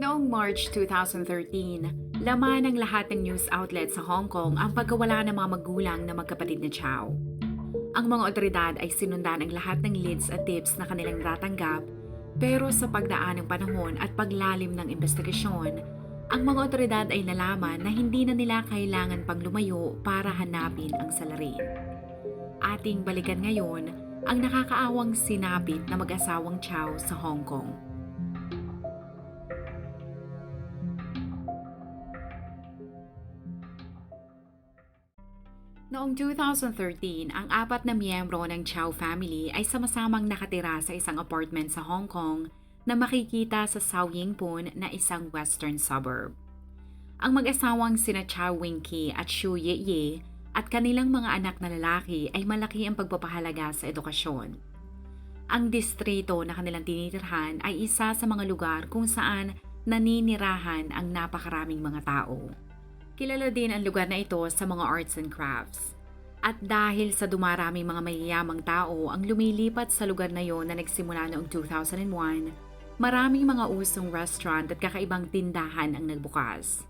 Noong March 2013, laman ng lahat ng news outlet sa Hong Kong ang pagkawala ng mga magulang na magkapatid na Chow. Ang mga otoridad ay sinundan ang lahat ng leads at tips na kanilang natanggap pero sa pagdaan ng panahon at paglalim ng investigasyon, ang mga otoridad ay nalaman na hindi na nila kailangan pang lumayo para hanapin ang salarin. Ating balikan ngayon ang nakakaawang sinapit na mag-asawang Chow sa Hong Kong. Noong 2013, ang apat na miyembro ng Chow family ay sama-samang nakatira sa isang apartment sa Hong Kong na makikita sa Sao Ying Pun na isang western suburb. Ang mag-asawang sina Chow Wing-ki at Xu Ye-ye at kanilang mga anak na lalaki ay malaki ang pagpapahalaga sa edukasyon. Ang distrito na kanilang tinitirhan ay isa sa mga lugar kung saan naninirahan ang napakaraming mga tao. Kilala din ang lugar na ito sa mga arts and crafts. At dahil sa dumaraming mga mayayamang tao ang lumilipat sa lugar na yon na nagsimula noong 2001, maraming mga usong restaurant at kakaibang tindahan ang nagbukas.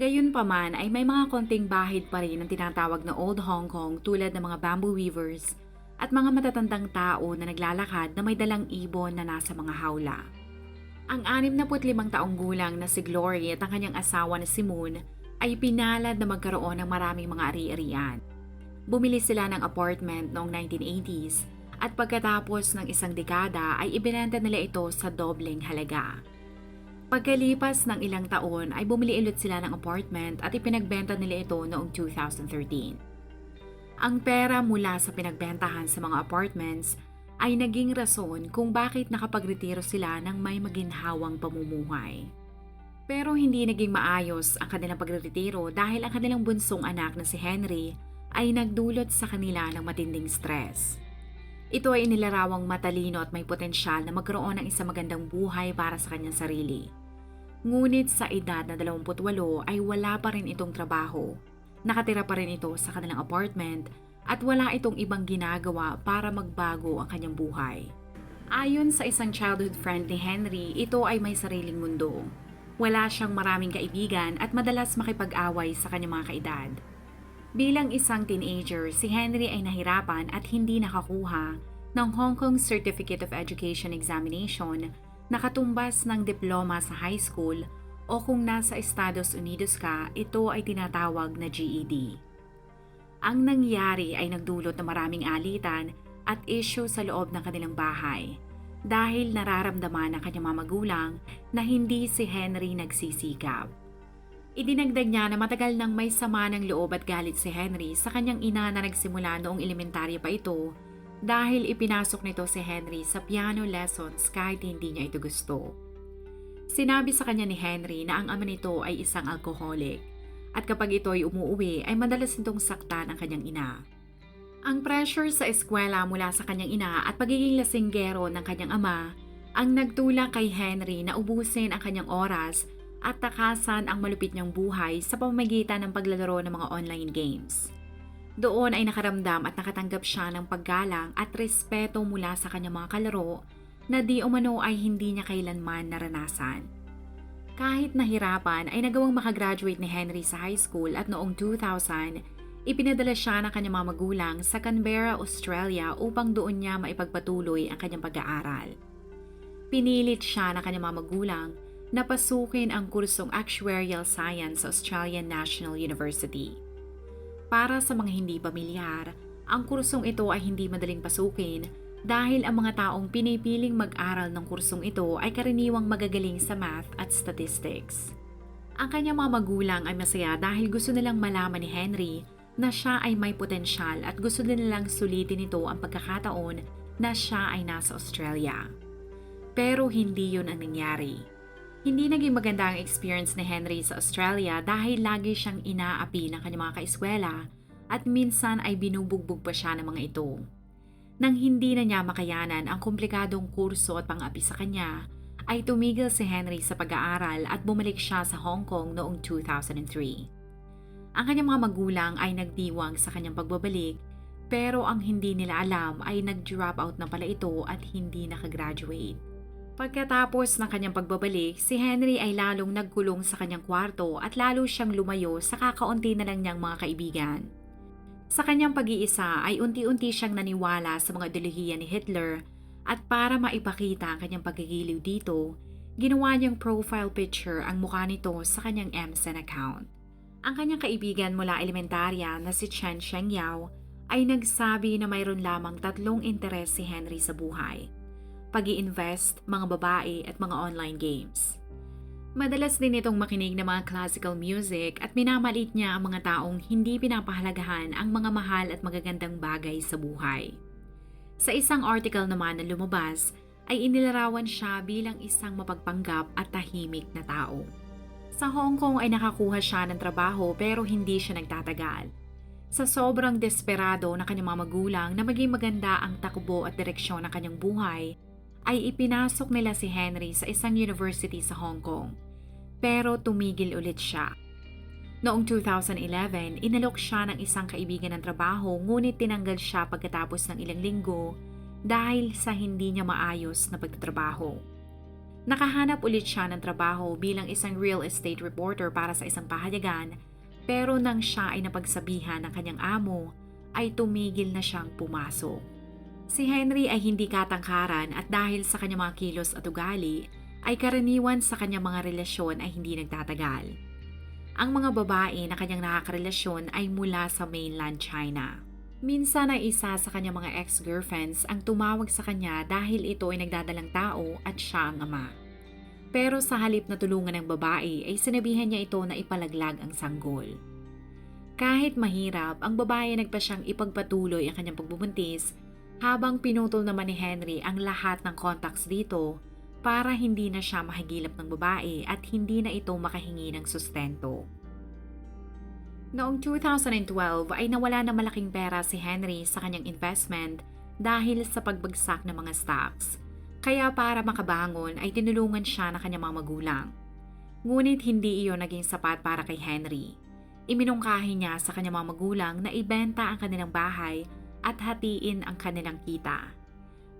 Gayunpaman ay may mga konting bahid pa rin ang tinatawag na Old Hong Kong tulad ng mga bamboo weavers at mga matatandang tao na naglalakad na may dalang ibon na nasa mga hawla. Ang 65 taong gulang na si Glory at ang kanyang asawa na si Moon ay pinalad na magkaroon ng maraming mga ari-arian. Bumili sila ng apartment noong 1980s at pagkatapos ng isang dekada ay ibinenta nila ito sa dobleng halaga. Pagkalipas ng ilang taon ay bumili ulit sila ng apartment at ipinagbenta nila ito noong 2013. Ang pera mula sa pinagbentahan sa mga apartments ay naging rason kung bakit nakapagretiro sila ng may maginhawang pamumuhay. Pero hindi naging maayos ang kanilang pagretiro dahil ang kanilang bunsong anak na si Henry ay nagdulot sa kanila ng matinding stress. Ito ay inilarawang matalino at may potensyal na magkaroon ng isang magandang buhay para sa kanyang sarili. Ngunit sa edad na 28 ay wala pa rin itong trabaho. Nakatira pa rin ito sa kanilang apartment at wala itong ibang ginagawa para magbago ang kanyang buhay. Ayon sa isang childhood friend ni Henry, ito ay may sariling mundo wala siyang maraming kaibigan at madalas makipag-away sa kanyang mga kaedad. Bilang isang teenager, si Henry ay nahirapan at hindi nakakuha ng Hong Kong Certificate of Education Examination na katumbas ng diploma sa high school o kung nasa Estados Unidos ka, ito ay tinatawag na GED. Ang nangyari ay nagdulot ng maraming alitan at issue sa loob ng kanilang bahay dahil nararamdaman ng kanyang mga magulang na hindi si Henry nagsisikap. Idinagdag niya na matagal nang may sama ng loob at galit si Henry sa kanyang ina na nagsimula noong elementarya pa ito dahil ipinasok nito si Henry sa piano lessons kahit hindi niya ito gusto. Sinabi sa kanya ni Henry na ang ama nito ay isang alkoholik at kapag ito ay umuwi ay madalas nitong saktan ang kanyang ina. Ang pressure sa eskwela mula sa kanyang ina at pagiging lasinggero ng kanyang ama ang nagtulak kay Henry na ubusin ang kanyang oras at takasan ang malupit niyang buhay sa pamamagitan ng paglalaro ng mga online games. Doon ay nakaramdam at nakatanggap siya ng paggalang at respeto mula sa kanyang mga kalaro na di umano ay hindi niya kailanman naranasan. Kahit nahirapan ay nagawang makagraduate ni Henry sa high school at noong 2000 Ipinadala siya ng kanyang mga magulang sa Canberra, Australia upang doon niya maipagpatuloy ang kanyang pag-aaral. Pinilit siya ng kanyang mga magulang na pasukin ang kursong Actuarial Science sa Australian National University. Para sa mga hindi pamilyar, ang kursong ito ay hindi madaling pasukin dahil ang mga taong pinipiling mag-aral ng kursong ito ay karaniwang magagaling sa math at statistics. Ang kanyang mga magulang ay masaya dahil gusto nilang malaman ni Henry na siya ay may potensyal at gusto din nilang sulitin ito ang pagkakataon na siya ay nasa Australia. Pero hindi yun ang nangyari. Hindi naging maganda ang experience ni Henry sa Australia dahil lagi siyang inaapi ng kanyang mga kaeskwela at minsan ay binubugbog pa siya ng mga ito. Nang hindi na niya makayanan ang komplikadong kurso at pang-api sa kanya, ay tumigil si Henry sa pag-aaral at bumalik siya sa Hong Kong noong 2003. Ang kanyang mga magulang ay nagdiwang sa kanyang pagbabalik pero ang hindi nila alam ay nag-drop out na pala ito at hindi nakagraduate. Pagkatapos ng kanyang pagbabalik, si Henry ay lalong nagkulong sa kanyang kwarto at lalo siyang lumayo sa kakaunti na lang niyang mga kaibigan. Sa kanyang pag-iisa ay unti-unti siyang naniwala sa mga ideolohiya ni Hitler at para maipakita ang kanyang pagkagiliw dito, ginawa niyang profile picture ang mukha nito sa kanyang MSN account. Ang kanyang kaibigan mula elementarya na si Chen Shengyao ay nagsabi na mayroon lamang tatlong interes si Henry sa buhay – pag invest mga babae at mga online games. Madalas din itong makinig ng mga classical music at minamalit niya ang mga taong hindi pinapahalagahan ang mga mahal at magagandang bagay sa buhay. Sa isang article naman na lumabas, ay inilarawan siya bilang isang mapagpanggap at tahimik na tao. Sa Hong Kong ay nakakuha siya ng trabaho pero hindi siya nagtatagal. Sa sobrang desperado na kanyang mga magulang na maging maganda ang takbo at direksyon ng kanyang buhay, ay ipinasok nila si Henry sa isang university sa Hong Kong. Pero tumigil ulit siya. Noong 2011, inalok siya ng isang kaibigan ng trabaho ngunit tinanggal siya pagkatapos ng ilang linggo dahil sa hindi niya maayos na pagtatrabaho. Nakahanap ulit siya ng trabaho bilang isang real estate reporter para sa isang pahayagan pero nang siya ay napagsabihan ng kanyang amo, ay tumigil na siyang pumasok. Si Henry ay hindi katangkaran at dahil sa kanyang mga kilos at ugali, ay karaniwan sa kanyang mga relasyon ay hindi nagtatagal. Ang mga babae na kanyang nakakarelasyon ay mula sa mainland China. Minsan ay isa sa kanyang mga ex-girlfriends ang tumawag sa kanya dahil ito ay nagdadalang tao at siya ang ama. Pero sa halip na tulungan ng babae ay sinabihan niya ito na ipalaglag ang sanggol. Kahit mahirap, ang babae nagpa siyang ipagpatuloy ang kanyang pagbubuntis habang pinutol naman ni Henry ang lahat ng contacts dito para hindi na siya mahigilap ng babae at hindi na ito makahingi ng sustento. Noong 2012 ay nawala na malaking pera si Henry sa kanyang investment dahil sa pagbagsak ng mga stocks. Kaya para makabangon ay tinulungan siya ng kanyang mga magulang. Ngunit hindi iyon naging sapat para kay Henry. Iminungkahi niya sa kanyang mga magulang na ibenta ang kanilang bahay at hatiin ang kanilang kita.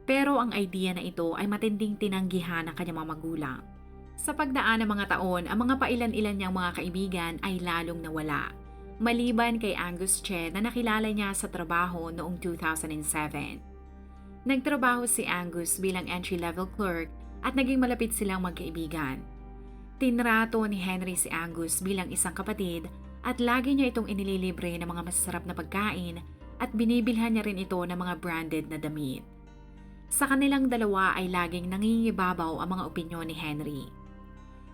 Pero ang idea na ito ay matinding tinanggihan ng kanyang mga magulang. Sa pagdaan ng mga taon, ang mga pailan-ilan niyang mga kaibigan ay lalong nawala. Maliban kay Angus Che na nakilala niya sa trabaho noong 2007. Nagtrabaho si Angus bilang entry-level clerk at naging malapit silang magkaibigan. Tinrato ni Henry si Angus bilang isang kapatid at lagi niya itong inililibre ng mga masarap na pagkain at binibilhan niya rin ito ng mga branded na damit. Sa kanilang dalawa ay laging nangingibabaw ang mga opinyon ni Henry.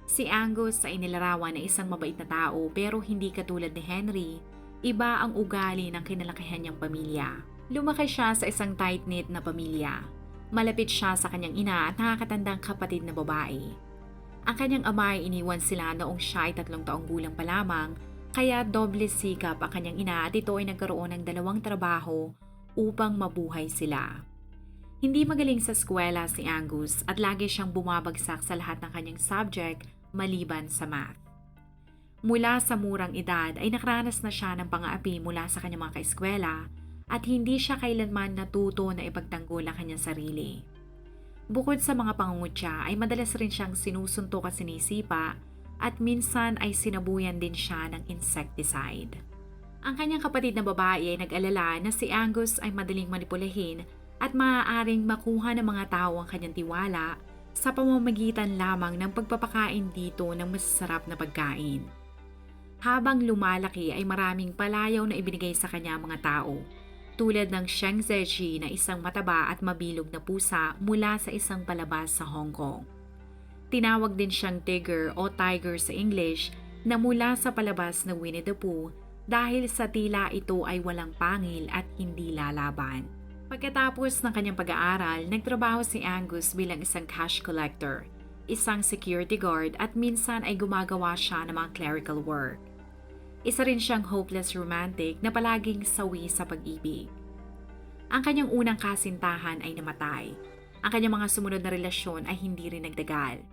Si Angus ay inilarawan na isang mabait na tao pero hindi katulad ni Henry, iba ang ugali ng kinalakihan niyang pamilya. Lumaki siya sa isang tight-knit na pamilya. Malapit siya sa kanyang ina at nakakatandang kapatid na babae. Ang kanyang ama ay iniwan sila noong siya ay tatlong taong gulang pa lamang kaya doble sikap ang kanyang ina at ito ay nagkaroon ng dalawang trabaho upang mabuhay sila. Hindi magaling sa eskwela si Angus at lagi siyang bumabagsak sa lahat ng kanyang subject maliban sa math. Mula sa murang edad ay nakaranas na siya ng pang-aapi mula sa kanyang mga kaeskwela at hindi siya kailanman natuto na ipagtanggol ang kanyang sarili. Bukod sa mga pangungutya ay madalas rin siyang sinusuntok at sinisipa at minsan ay sinabuyan din siya ng insecticide. Ang kanyang kapatid na babae ay nag-alala na si Angus ay madaling manipulahin at maaaring makuha ng mga tao ang kanyang tiwala sa pamamagitan lamang ng pagpapakain dito ng masasarap na pagkain. Habang lumalaki ay maraming palayaw na ibinigay sa kanya mga tao, tulad ng Sheng Zeji na isang mataba at mabilog na pusa mula sa isang palabas sa Hong Kong. Tinawag din siyang Tigger o Tiger sa English na mula sa palabas na Winnie the Pooh dahil sa tila ito ay walang pangil at hindi lalaban. Pagkatapos ng kanyang pag-aaral, nagtrabaho si Angus bilang isang cash collector. isang security guard at minsan ay gumagawa siya ng mga clerical work. Isa rin siyang hopeless romantic na palaging sawi sa pag-ibig. Ang kanyang unang kasintahan ay namatay. Ang kanyang mga sumunod na relasyon ay hindi rin nagdagal.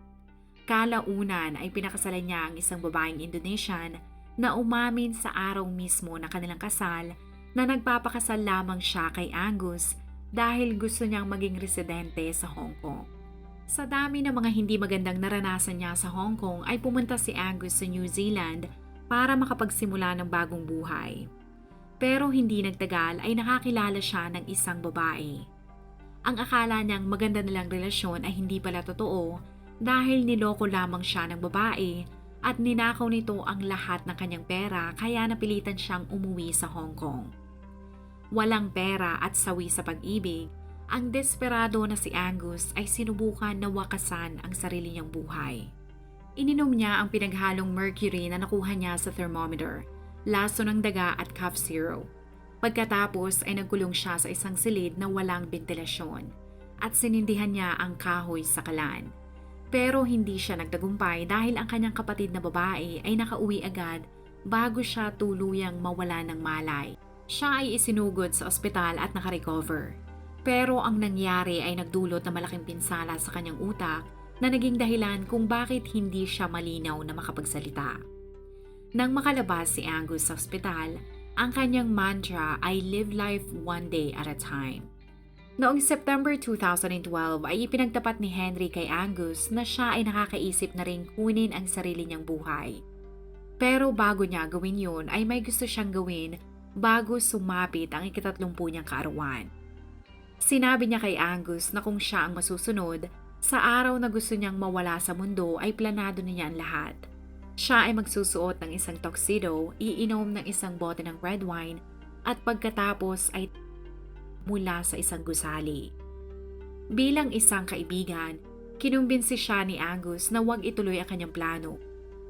Kalaunan ay pinakasalan niya ang isang babaeng Indonesian na umamin sa araw mismo na kanilang kasal na nagpapakasal lamang siya kay Angus dahil gusto niyang maging residente sa Hong Kong. Sa dami ng mga hindi magandang naranasan niya sa Hong Kong ay pumunta si Angus sa New Zealand para makapagsimula ng bagong buhay. Pero hindi nagtagal ay nakakilala siya ng isang babae. Ang akala niyang maganda nilang relasyon ay hindi pala totoo dahil niloko lamang siya ng babae at ninakaw nito ang lahat ng kanyang pera kaya napilitan siyang umuwi sa Hong Kong. Walang pera at sawi sa pag-ibig, ang desperado na si Angus ay sinubukan na wakasan ang sarili niyang buhay. Ininom niya ang pinaghalong mercury na nakuha niya sa thermometer, laso ng daga at cough syrup. Pagkatapos ay nagkulong siya sa isang silid na walang ventilasyon at sinindihan niya ang kahoy sa kalan. Pero hindi siya nagtagumpay dahil ang kanyang kapatid na babae ay nakauwi agad bago siya tuluyang mawala ng malay. Siya ay isinugod sa ospital at nakarecover. Pero ang nangyari ay nagdulot ng malaking pinsala sa kanyang utak na naging dahilan kung bakit hindi siya malinaw na makapagsalita. Nang makalabas si Angus sa ospital, ang kanyang mantra ay live life one day at a time. Noong September 2012 ay ipinagtapat ni Henry kay Angus na siya ay nakakaisip na ring kunin ang sarili niyang buhay. Pero bago niya gawin yun ay may gusto siyang gawin bago sumapit ang ikatatlumpu niyang kaarawan. Sinabi niya kay Angus na kung siya ang masusunod, sa araw na gusto niyang mawala sa mundo ay planado niya ang lahat. Siya ay magsusuot ng isang tuxedo, iinom ng isang bote ng red wine, at pagkatapos ay mula sa isang gusali. Bilang isang kaibigan, kinumbinsi siya ni Angus na huwag ituloy ang kanyang plano.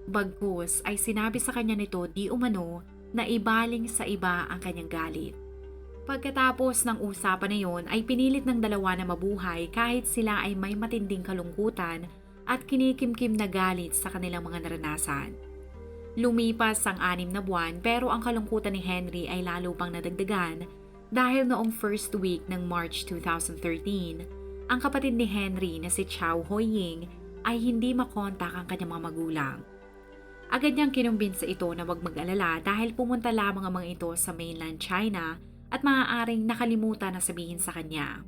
Bagkus ay sinabi sa kanya nito di umano na ibaling sa iba ang kanyang galit. Pagkatapos ng usapan na yon ay pinilit ng dalawa na mabuhay kahit sila ay may matinding kalungkutan at kinikimkim na galit sa kanilang mga naranasan. Lumipas ang anim na buwan pero ang kalungkutan ni Henry ay lalo pang nadagdagan dahil noong first week ng March 2013, ang kapatid ni Henry na si Chow Hoying ay hindi makontak ang kanyang mga magulang. Agad niyang kinumbinsa ito na wag mag-alala dahil pumunta lamang ang mga ito sa mainland China at maaaring nakalimutan na sabihin sa kanya.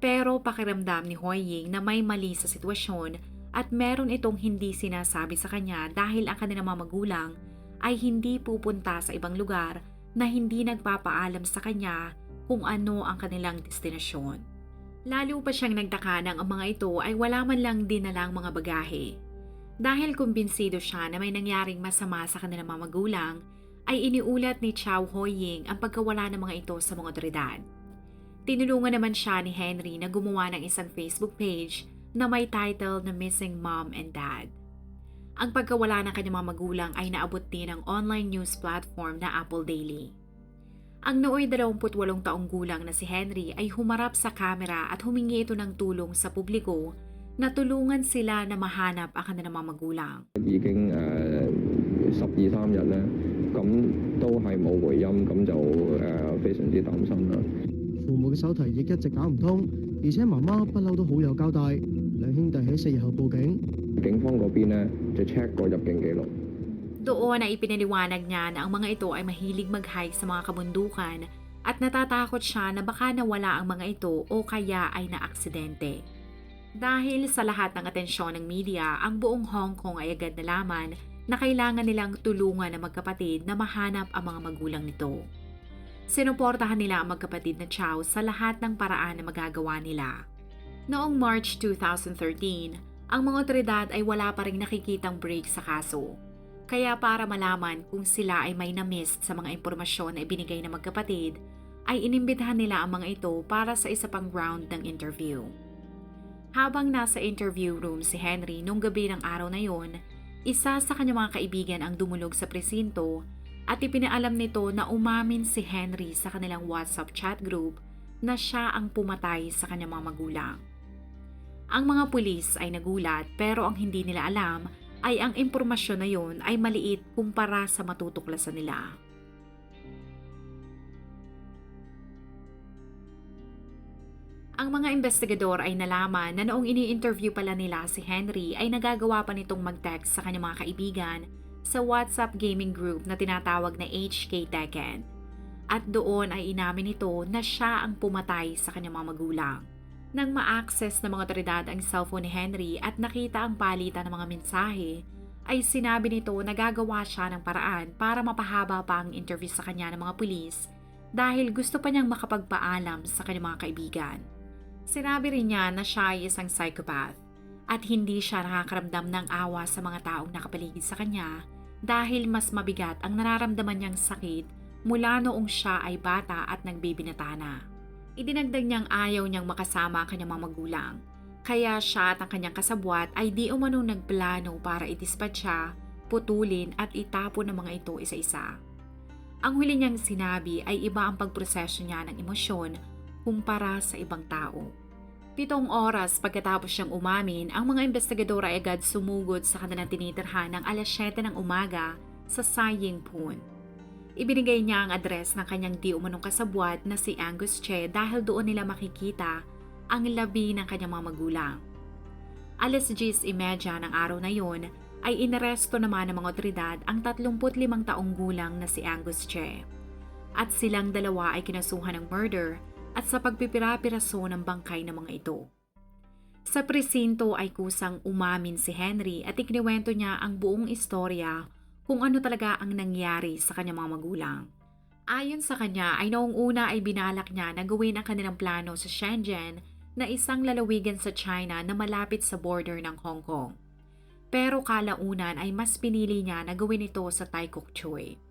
Pero pakiramdam ni Hoying na may mali sa sitwasyon at meron itong hindi sinasabi sa kanya dahil ang kanilang mga magulang ay hindi pupunta sa ibang lugar na hindi nagpapaalam sa kanya kung ano ang kanilang destinasyon. Lalo pa siyang nagtaka nang ang mga ito ay wala man lang dinalang mga bagahe. Dahil kumbinsido siya na may nangyaring masama sa kanilang mga magulang, ay iniulat ni Chow Hoying ang pagkawala ng mga ito sa mga otoridad. Tinulungan naman siya ni Henry na gumawa ng isang Facebook page na may title na Missing Mom and Dad. Ang pagkawala ng kanyang mga magulang ay naabot din ng online news platform na Apple Daily. Ang nooy 28 taong gulang na si Henry ay humarap sa kamera at humingi ito ng tulong sa publiko na tulungan sila na mahanap ang kanilang mga magulang. 已经诶十二三日咧，咁都系冇回音，咁就诶、呃非常之担心啦。父母嘅手提亦一直搞唔通，而且妈妈不嬲都好有交代。两兄弟喺四日后报警，警方嗰边咧就 check 过入境记录。 Doon ay ipinaliwanag niya na ang mga ito ay mahilig mag-hike sa mga kabundukan at natatakot siya na baka nawala ang mga ito o kaya ay naaksidente. Dahil sa lahat ng atensyon ng media, ang buong Hong Kong ay agad nalaman na kailangan nilang tulungan ng magkapatid na mahanap ang mga magulang nito. Sinuportahan nila ang magkapatid na Chow sa lahat ng paraan na magagawa nila. Noong March 2013, ang mga otoridad ay wala pa rin nakikitang break sa kaso. Kaya para malaman kung sila ay may na-miss sa mga impormasyon na ibinigay ng magkapatid, ay inimbitahan nila ang mga ito para sa isa pang round ng interview. Habang nasa interview room si Henry nung gabi ng araw na yon, isa sa kanyang mga kaibigan ang dumulog sa presinto at ipinaalam nito na umamin si Henry sa kanilang WhatsApp chat group na siya ang pumatay sa kanyang mga magulang. Ang mga pulis ay nagulat pero ang hindi nila alam ay ang impormasyon na yon ay maliit kumpara sa matutuklasan nila. Ang mga investigador ay nalaman na noong ini-interview pala nila si Henry ay nagagawa pa nitong mag-text sa kanyang mga kaibigan sa WhatsApp gaming group na tinatawag na HK Tekken. At doon ay inamin nito na siya ang pumatay sa kanyang mga magulang. Nang ma-access ng mga otoridad ang cellphone ni Henry at nakita ang palitan ng mga mensahe, ay sinabi nito na gagawa siya ng paraan para mapahaba pa ang interview sa kanya ng mga pulis dahil gusto pa niyang makapagpaalam sa kanyang mga kaibigan. Sinabi rin niya na siya ay isang psychopath at hindi siya nakakaramdam ng awa sa mga taong nakapaligid sa kanya dahil mas mabigat ang nararamdaman niyang sakit mula noong siya ay bata at nagbibinata na. Idinagdag niyang ayaw niyang makasama ang kanyang mga magulang. Kaya siya at ang kanyang kasabwat ay di umanong nagplano para idispatch siya, putulin at itapon ng mga ito isa-isa. Ang huli niyang sinabi ay iba ang pagproseso niya ng emosyon kumpara sa ibang tao. Pitong oras pagkatapos siyang umamin, ang mga investigador ay agad sumugod sa kanilang tinitirhan ng alas 7 ng umaga sa Saying Pun. Ibinigay niya ang address ng kanyang di umanong kasabwat na si Angus Che dahil doon nila makikita ang labi ng kanyang mga magulang. Alas 10.30 ng araw na yon ay inaresto naman ng mga otoridad ang 35 taong gulang na si Angus Che. At silang dalawa ay kinasuhan ng murder at sa pagpipira-piraso ng bangkay ng mga ito. Sa presinto ay kusang umamin si Henry at ikiniwento niya ang buong istorya kung ano talaga ang nangyari sa kanyang mga magulang. Ayon sa kanya ay noong una ay binalak niya na gawin ang kanilang plano sa Shenzhen na isang lalawigan sa China na malapit sa border ng Hong Kong. Pero kalaunan ay mas pinili niya na gawin ito sa Tai Kok Tsui.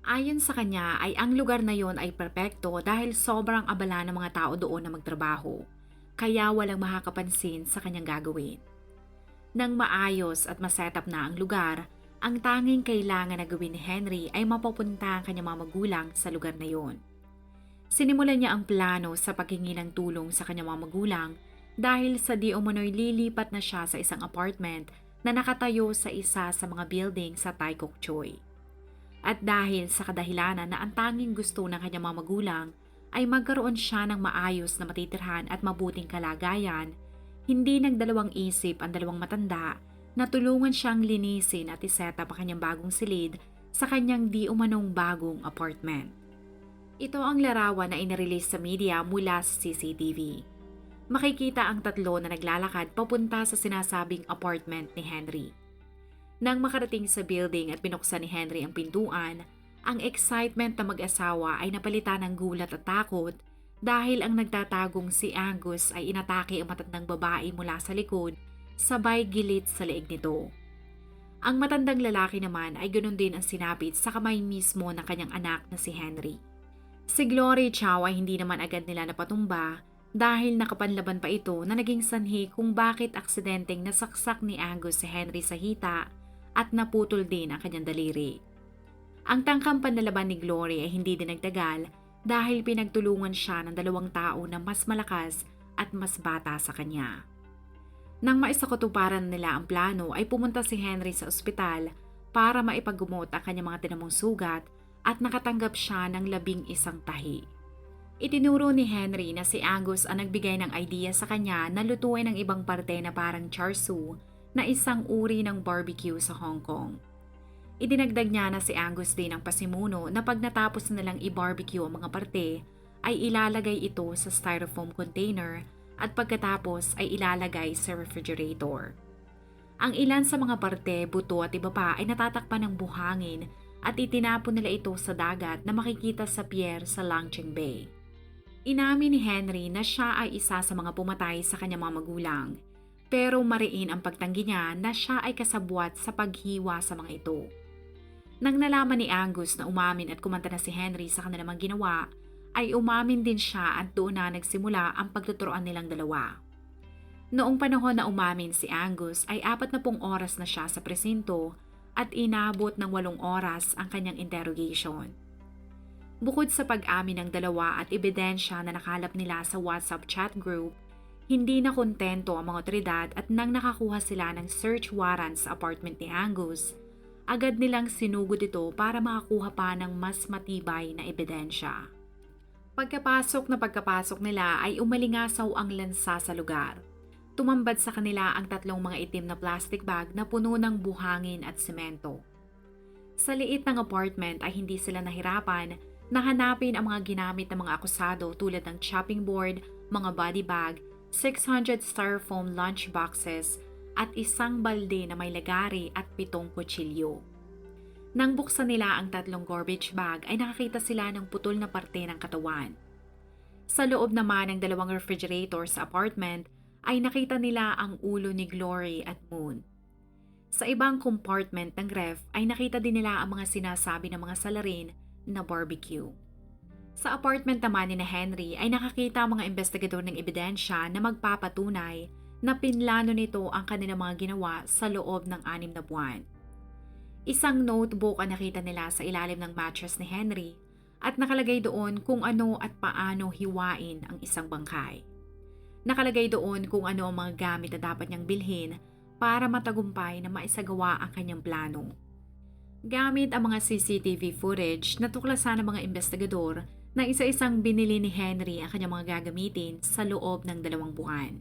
Ayon sa kanya ay ang lugar na yon ay perpekto dahil sobrang abala ng mga tao doon na magtrabaho, kaya walang makakapansin sa kanyang gagawin. Nang maayos at masetap na ang lugar, ang tanging kailangan na gawin ni Henry ay mapapunta ang kanyang mga magulang sa lugar na yon. Sinimulan niya ang plano sa paghingi ng tulong sa kanyang mga magulang dahil sa di umano'y lilipat na siya sa isang apartment na nakatayo sa isa sa mga building sa Tai Kok Tsui. At dahil sa kadahilanan na ang tanging gusto ng kanyang mga magulang ay magkaroon siya ng maayos na matitirhan at mabuting kalagayan, hindi nagdalawang isip ang dalawang matanda na tulungan siyang linisin at iseta pa kanyang bagong silid sa kanyang di umanong bagong apartment. Ito ang larawan na inirelease sa media mula sa CCTV. Makikita ang tatlo na naglalakad papunta sa sinasabing apartment ni Henry. Nang makarating sa building at binuksan ni Henry ang pintuan, ang excitement ng mag-asawa ay napalitan ng gulat at takot dahil ang nagtatagong si Angus ay inatake ang matandang babae mula sa likod sabay gilit sa leeg nito. Ang matandang lalaki naman ay ganoon din ang sinapit sa kamay mismo ng kanyang anak na si Henry. Si Glory Chow ay hindi naman agad nila napatumba dahil nakapanlaban pa ito na naging sanhi kung bakit aksidenteng nasaksak ni Angus si Henry sa hita at naputol din ang kanyang daliri. Ang tangkang panlalaban ni Glory ay hindi din nagtagal dahil pinagtulungan siya ng dalawang tao na mas malakas at mas bata sa kanya. Nang maisakutuparan nila ang plano ay pumunta si Henry sa ospital para maipagumot ang kanyang mga tinamong sugat at nakatanggap siya ng labing isang tahi. Itinuro ni Henry na si Angus ang nagbigay ng idea sa kanya na lutuin ang ibang parte na parang char siu na isang uri ng barbecue sa Hong Kong. Idinagdag niya na si Angus din ang pasimuno na pag natapos nilang i-barbecue ang mga parte, ay ilalagay ito sa styrofoam container at pagkatapos ay ilalagay sa refrigerator. Ang ilan sa mga parte, buto at iba pa ay natatakpan ng buhangin at itinapon nila ito sa dagat na makikita sa pier sa Langcheng Bay. Inamin ni Henry na siya ay isa sa mga pumatay sa kanyang mga magulang, pero mariin ang pagtanggi niya na siya ay kasabwat sa paghiwa sa mga ito. Nang nalaman ni Angus na umamin at kumanta na si Henry sa kanilang ginawa, ay umamin din siya at doon na nagsimula ang pagtuturoan nilang dalawa. Noong panahon na umamin si Angus ay apat na pong oras na siya sa presinto at inabot ng walong oras ang kanyang interrogation. Bukod sa pag-amin ng dalawa at ebidensya na nakalap nila sa WhatsApp chat group, Hindi na kontento ang mga otoridad at nang nakakuha sila ng search warrant sa apartment ni Angus, agad nilang sinugod ito para makakuha pa ng mas matibay na ebidensya. Pagkapasok na pagkapasok nila ay umalingasaw ang lansa sa lugar. Tumambad sa kanila ang tatlong mga itim na plastic bag na puno ng buhangin at semento. Sa liit ng apartment ay hindi sila nahirapan na hanapin ang mga ginamit ng mga akusado tulad ng chopping board, mga body bag, 600 styrofoam lunch boxes at isang balde na may lagari at pitong kutsilyo. Nang buksan nila ang tatlong garbage bag ay nakakita sila ng putol na parte ng katawan. Sa loob naman ng dalawang refrigerator sa apartment ay nakita nila ang ulo ni Glory at Moon. Sa ibang compartment ng ref ay nakita din nila ang mga sinasabi ng mga salarin na barbecue. Sa apartment naman ni na Henry ay nakakita ang mga investigador ng ebidensya na magpapatunay na pinlano nito ang kanilang mga ginawa sa loob ng anim na buwan. Isang notebook ang nakita nila sa ilalim ng mattress ni Henry at nakalagay doon kung ano at paano hiwain ang isang bangkay. Nakalagay doon kung ano ang mga gamit na dapat niyang bilhin para matagumpay na maisagawa ang kanyang plano. Gamit ang mga CCTV footage, natuklasan ng mga investigador na isa-isang binili ni Henry ang kanyang mga gagamitin sa loob ng dalawang buwan.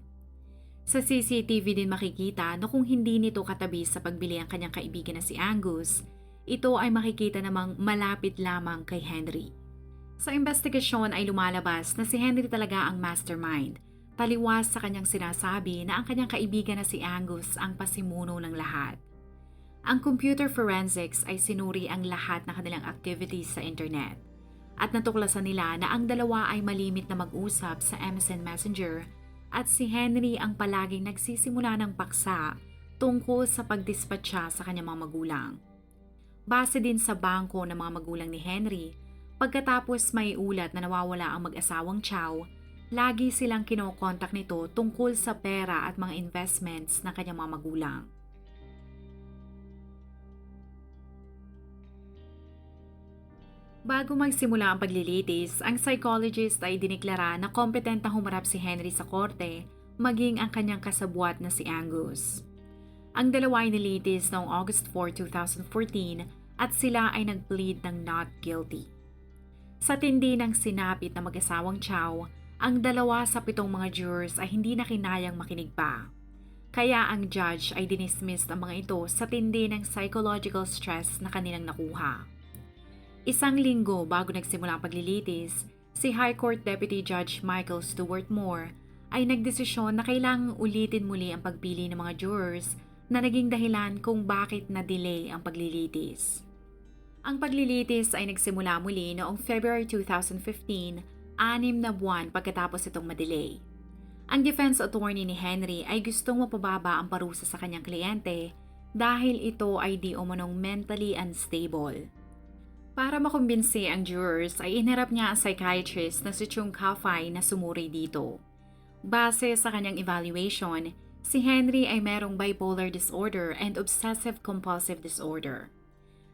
Sa CCTV din makikita na kung hindi nito katabi sa pagbili ang kanyang kaibigan na si Angus, ito ay makikita namang malapit lamang kay Henry. Sa investigasyon ay lumalabas na si Henry talaga ang mastermind, taliwas sa kanyang sinasabi na ang kanyang kaibigan na si Angus ang pasimuno ng lahat. Ang computer forensics ay sinuri ang lahat ng kanilang activities sa internet at natuklasan nila na ang dalawa ay malimit na mag-usap sa MSN Messenger at si Henry ang palaging nagsisimula ng paksa tungkol sa pagdispatcha sa kanyang mga magulang. Base din sa bangko ng mga magulang ni Henry, pagkatapos may ulat na nawawala ang mag-asawang Chow, lagi silang kinokontak nito tungkol sa pera at mga investments ng kanyang mga magulang. Bago magsimula ang paglilitis, ang psychologist ay diniklara na kompetent na humarap si Henry sa korte, maging ang kanyang kasabwat na si Angus. Ang dalawa ay nilitis noong August 4, 2014 at sila ay nag-plead ng not guilty. Sa tindi ng sinapit na mag-asawang Chow, ang dalawa sa pitong mga jurors ay hindi na kinayang makinig pa. Kaya ang judge ay dinismiss ang mga ito sa tindi ng psychological stress na kanilang nakuha. Isang linggo bago nagsimula ang paglilitis, si High Court Deputy Judge Michael Stewart Moore ay nagdesisyon na kailangang ulitin muli ang pagpili ng mga jurors na naging dahilan kung bakit na-delay ang paglilitis. Ang paglilitis ay nagsimula muli noong February 2015, anim na buwan pagkatapos itong madelay. Ang defense attorney ni Henry ay gustong mapababa ang parusa sa kanyang kliyente dahil ito ay di umanong mentally unstable. Para makumbinsi ang jurors ay inharap niya ang psychiatrist na si Chung Kafai na sumuri dito. Base sa kanyang evaluation, si Henry ay merong bipolar disorder and obsessive compulsive disorder.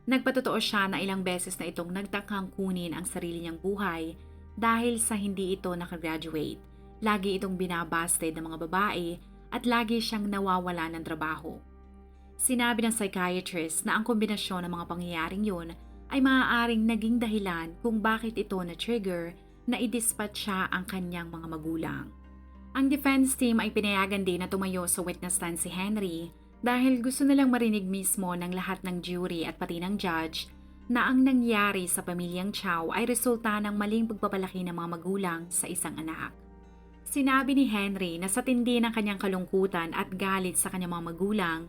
Nagpatotoo siya na ilang beses na itong nagtakang kunin ang sarili niyang buhay dahil sa hindi ito nakagraduate. Lagi itong binabasted ng mga babae at lagi siyang nawawala ng trabaho. Sinabi ng psychiatrist na ang kombinasyon ng mga pangyayaring yun ay maaaring naging dahilan kung bakit ito na-trigger na i-dispatch siya ang kanyang mga magulang. Ang defense team ay pinayagan din na tumayo sa witness stand si Henry dahil gusto nilang marinig mismo ng lahat ng jury at pati ng judge na ang nangyari sa pamilyang Chow ay resulta ng maling pagpapalaki ng mga magulang sa isang anak. Sinabi ni Henry na sa tindi ng kanyang kalungkutan at galit sa kanyang mga magulang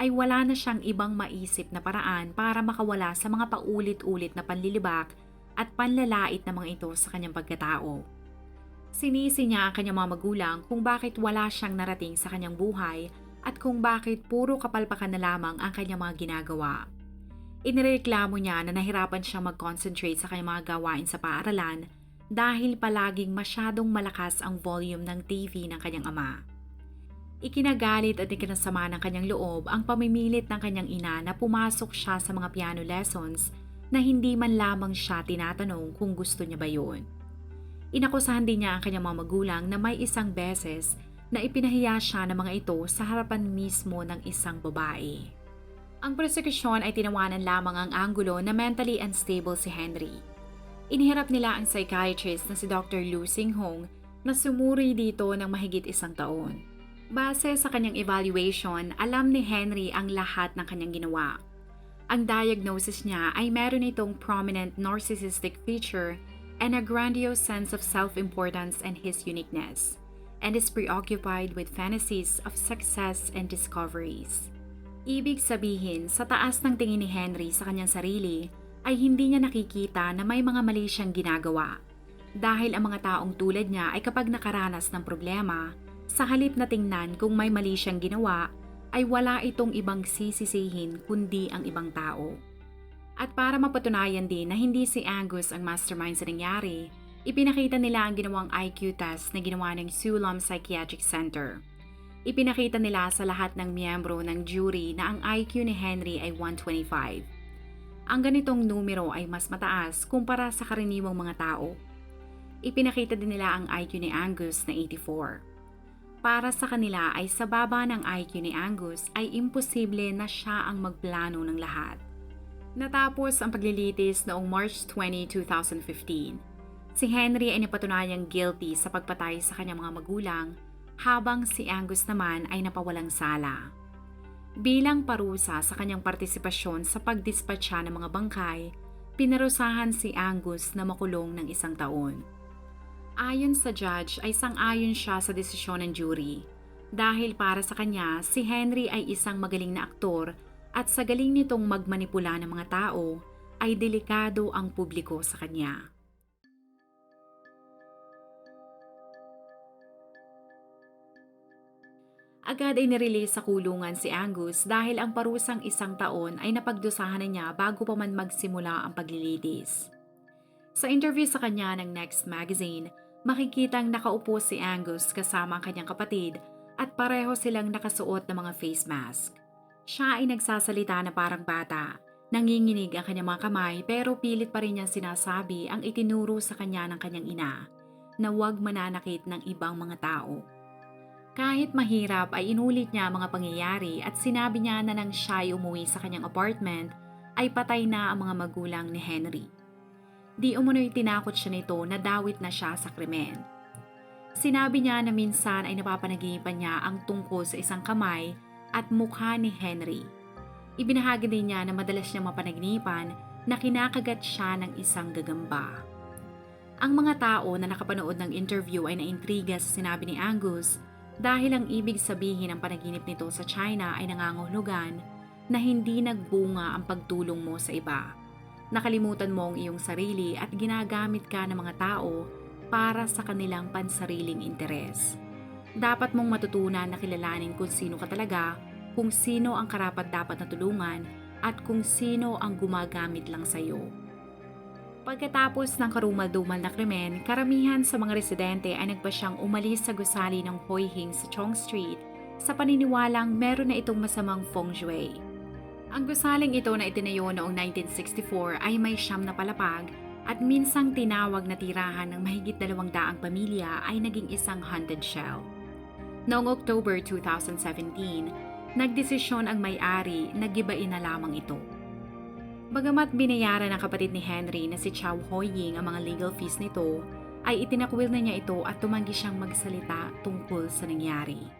ay wala na siyang ibang maisip na paraan para makawala sa mga paulit-ulit na panlilibak at panlalait na mga ito sa kanyang pagkatao. Sinisi niya ang kanyang mga magulang kung bakit wala siyang narating sa kanyang buhay at kung bakit puro kapalpakan na lamang ang kanyang mga ginagawa. Inireklamo niya na nahirapan siyang mag-concentrate sa kanyang mga gawain sa paaralan dahil palaging masyadong malakas ang volume ng TV ng kanyang ama. Ikinagalit at ikinasama ng kanyang loob ang pamimilit ng kanyang ina na pumasok siya sa mga piano lessons na hindi man lamang siya tinatanong kung gusto niya ba yun. Inakusahan din niya ang kanyang mga magulang na may isang beses na ipinahiya siya ng mga ito sa harapan mismo ng isang babae. Ang prosekusyon ay tinawanan lamang ang anggulo na mentally unstable si Henry. Inihirap nila ang psychiatrist na si Dr. Lu Singhong na sumuri dito ng mahigit isang taon. Base sa kanyang evaluation, alam ni Henry ang lahat ng kanyang ginawa. Ang diagnosis niya ay meron itong prominent narcissistic feature and a grandiose sense of self-importance and his uniqueness, and is preoccupied with fantasies of success and discoveries. Ibig sabihin, sa taas ng tingin ni Henry sa kanyang sarili, ay hindi niya nakikita na may mga mali siyang ginagawa. Dahil ang mga taong tulad niya ay kapag nakaranas ng problema, sa halip na tingnan kung may mali siyang ginawa, ay wala itong ibang sisisihin kundi ang ibang tao. At para mapatunayan din na hindi si Angus ang mastermind sa nangyari, ipinakita nila ang ginawang IQ test na ginawa ng Sulam Psychiatric Center. Ipinakita nila sa lahat ng miyembro ng jury na ang IQ ni Henry ay 125. Ang ganitong numero ay mas mataas kumpara sa karaniwang mga tao. Ipinakita din nila ang IQ ni Angus na 84. Para sa kanila ay sa baba ng IQ ni Angus ay imposible na siya ang magplano ng lahat. Natapos ang paglilitis noong March 20, 2015. Si Henry ay napatunayang guilty sa pagpatay sa kanyang mga magulang habang si Angus naman ay napawalang sala. Bilang parusa sa kanyang partisipasyon sa pagdispatcha ng mga bangkay, pinarusahan si Angus na makulong ng isang taon. Ayon sa judge ay sang-ayon siya sa desisyon ng jury. Dahil para sa kanya, si Henry ay isang magaling na aktor at sa galing nitong magmanipula ng mga tao, ay delikado ang publiko sa kanya. Agad ay nirelease sa kulungan si Angus dahil ang parusang isang taon ay napagdusahan na niya bago pa man magsimula ang paglilitis. Sa interview sa kanya ng Next Magazine, makikitang nakaupo si Angus kasama ang kanyang kapatid at pareho silang nakasuot ng mga face mask. Siya ay nagsasalita na parang bata, nanginginig ang kanyang mga kamay pero pilit pa rin niya sinasabi ang itinuro sa kanya ng kanyang ina na huwag mananakit ng ibang mga tao. Kahit mahirap ay inulit niya mga pangyayari at sinabi niya na nang siya ay umuwi sa kanyang apartment ay patay na ang mga magulang ni Henry. Di umunoy tinakot siya nito na dawit na siya sa krimen. Sinabi niya na minsan ay napapanaginipan niya ang tungkol sa isang kamay at mukha ni Henry. Ibinahagi din niya na madalas niya mapanaginipan na kinakagat siya ng isang gagamba. Ang mga tao na nakapanood ng interview ay naintriga sa sinabi ni Angus dahil ang ibig sabihin ng panaginip nito sa China ay nangangahulugan na hindi nagbunga ang pagtulong mo sa iba. Nakalimutan mo ang iyong sarili at ginagamit ka ng mga tao para sa kanilang pansariling interes. Dapat mong matutunan na kilalanin kung sino ka talaga, kung sino ang karapat dapat na tulungan, at kung sino ang gumagamit lang sa iyo. Pagkatapos ng karumal-dumal na krimen, karamihan sa mga residente ay nagpasyang umalis sa gusali ng Hoi Hing sa Chong Street sa paniniwalang meron na itong masamang feng shui. Ang gusaling ito na itinayo noong 1964 ay may siyam na palapag at minsang tinawag na tirahan ng mahigit dalawang daang pamilya ay naging isang haunted shell. Noong October 2017, nagdesisyon ang may-ari na gibain na lamang ito. Bagamat binayaran ng kapatid ni Henry na si Chow Hoying ang mga legal fees nito, ay itinakwil na niya ito at tumanggi siyang magsalita tungkol sa nangyari.